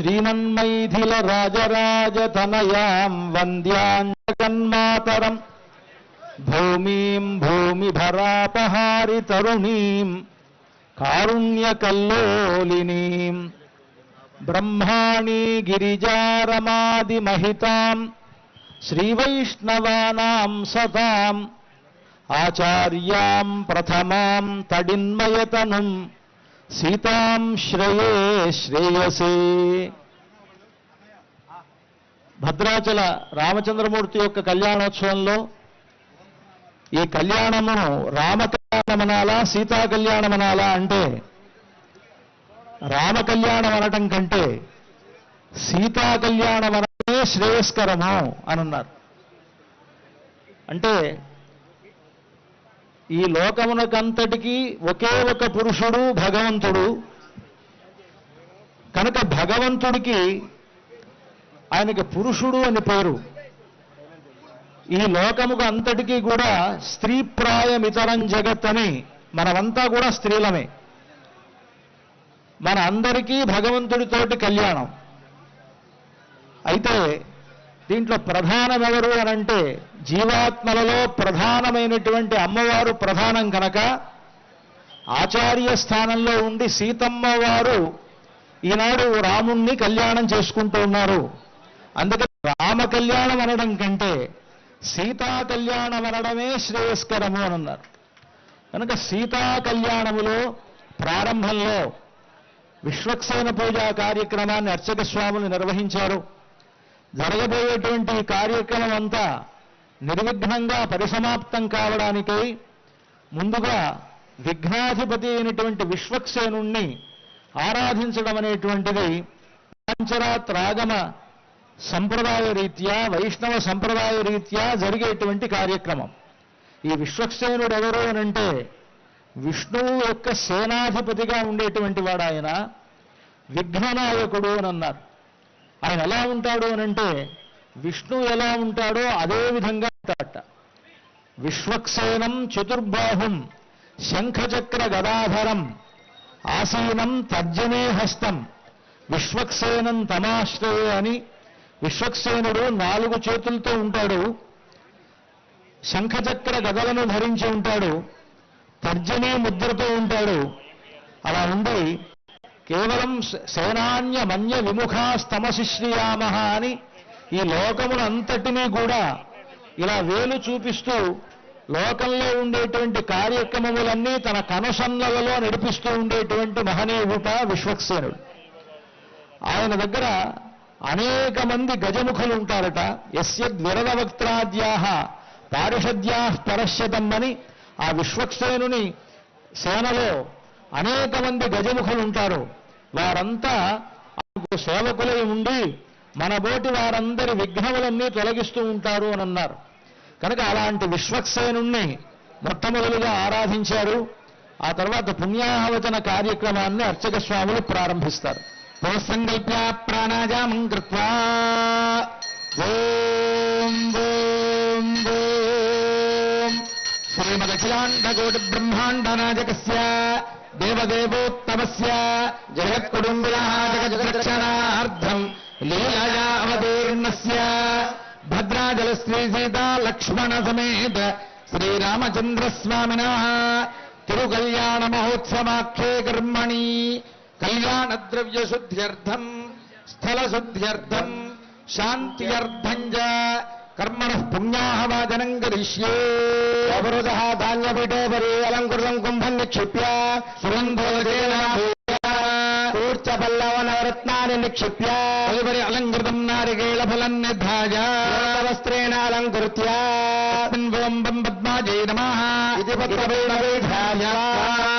శ్రీమన్మైథిల రాజరాజతనయాం వంద్యాం జగన్మాతరం భూమిం భూమిభరాపహారి తరుణీం కారుణ్యకల్లోలినీం. బ్రహ్మాణి గిరిజారమాదిమహితాం శ్రీవైష్ణవానాం సతాం ఆచార్యాం ప్రథమాం తడిన్మయతనుం సీతాం శ్రేయే శ్రేయసే. భద్రాచల రామచంద్రమూర్తి యొక్క కళ్యాణోత్సవంలో ఈ కళ్యాణమును రామ కళ్యాణమనాలా సీతా కళ్యాణమనాలా అంటే రామ కళ్యాణం అనటం కంటే సీతా కళ్యాణం అనటమే శ్రేయస్కరము అని అన్నారు అంటే ఈ లోకమునకంతటికీ ఒకే ఒక పురుషుడు భగవంతుడు. కనుక భగవంతుడికి ఆయనకి పురుషుడు అని పేరు. ఈ లోకముకు అంతటికీ కూడా స్త్రీప్రాయమితరం జగత్ అని మనమంతా కూడా స్త్రీలమే. మన అందరికీ భగవంతుడితోటి కళ్యాణం. అయితే దీంట్లో ప్రధానం ఎవరు అనంటే జీవాత్మలలో ప్రధానమైనటువంటి అమ్మవారు ప్రధానం కనుక ఆచార్య స్థానంలో ఉండి సీతమ్మ వారు ఈనాడు రాముణ్ణి కళ్యాణం చేసుకుంటూ ఉన్నారు. అందుకని రామ కళ్యాణం అనడం కంటే సీతా కళ్యాణం అనడమే శ్రేయస్కరము అని అన్నారు. కనుక సీతా కళ్యాణములో ప్రారంభంలో విశ్వక్సేన పూజా కార్యక్రమాన్ని అర్చక స్వాములు నిర్వహించారు. జరగబోయేటువంటి కార్యక్రమం అంతా నిర్విఘ్నంగా పరిసమాప్తం కావడానికై ముందుగా విఘ్నాధిపతి అయినటువంటి విశ్వక్సేనుణ్ణి ఆరాధించడం అనేటువంటిది పాంచరాత్ రాగమ సంప్రదాయ రీత్యా వైష్ణవ సంప్రదాయ రీత్యా జరిగేటువంటి కార్యక్రమం. ఈ విశ్వక్సేనుడు ఎవరు అనంటే విష్ణువు యొక్క సేనాధిపతిగా ఉండేటువంటి వాడు ఆయన విఘ్ననాయకుడు అని అన్నారు ఆయన ఎలా ఉంటాడు అనంటే విష్ణువు ఎలా ఉంటాడో అదే విధంగా ఉంటాడట. విశ్వక్సేనం చతుర్బాహుం శంఖచక్ర గదాధరం ఆసీనం తర్జనే హస్తం విశ్వక్సేనం తమాశ్రయే అని విశ్వక్సేనుడు నాలుగు చేతులతో ఉంటాడు. శంఖచక్ర గదలను ధరించి ఉంటాడు. తర్జనీ ముద్రతో ఉంటాడు. అలా ఉండి కేవలం స- సేనాన్య మన్య విముఖాస్తమశిశ్రియామ అని ఈ లోకమునంతటినీ కూడా ఇలా వేలు చూపిస్తూ లోకంలో ఉండేటువంటి కార్యక్రమములన్నీ తన కనుసన్నలలో నడిపిస్తూ ఉండేటువంటి మహనీయుట విశ్వక్సేనుడు. ఆయన దగ్గర అనేక మంది గజముఖులు ఉంటారట. యస్యద్విరదవక్త్రాద్యాహ పారిషద్యా పరశ్యతమ్మని ఆ విశ్వక్సేనుని సేనలో అనేక మంది గజముఖులు ఉంటారు. వారంతా ఆయనకు సేవకులై ఉండి మన బోటి వారందరి విఘ్నములన్నీ తొలగిస్తూ ఉంటారు అని అన్నారు. కనుక అలాంటి విశ్వక్సేనుణ్ణి మొట్టమొదలుగా ఆరాధించారు. ఆ తర్వాత పుణ్యాహవచన కార్యక్రమాన్ని అర్చక స్వాములు ప్రారంభిస్తారు. పునఃసంకల్ప్య ప్రాణాయామం కృత్వా. ఓం ఓం ఓం. శ్రీమదఖిలాండకోటి బ్రహ్మాండ నాయకస్య దేవదేవోత్తమస్య జగత్కుటుంబినः జగద్రక్షణార్థం లీలయా అవతీర్ణస్య భద్రాచల శ్రీ సీతా లక్ష్మణ సమేత శ్రీరామచంద్రస్వామినः తిరుకల్యాణ మహోత్సవాఖ్యే కర్మణి. కర్మణ పుణ్యాహవాదనం కరిష్యే అవరుద ధాన్యపీఠే పరి అలంకృతం కుంభం నిక్షిప్య సుగంధోదేన కూర్చపల్లవనరత్నాన్ని నిక్షిప్య తదుపరి అలంకృతం నారికేళ ఫలం నిర్ధాయ వస్త్రేణ అలంకృత్య పద్మాజై నమ ఇది పత్రపీఠ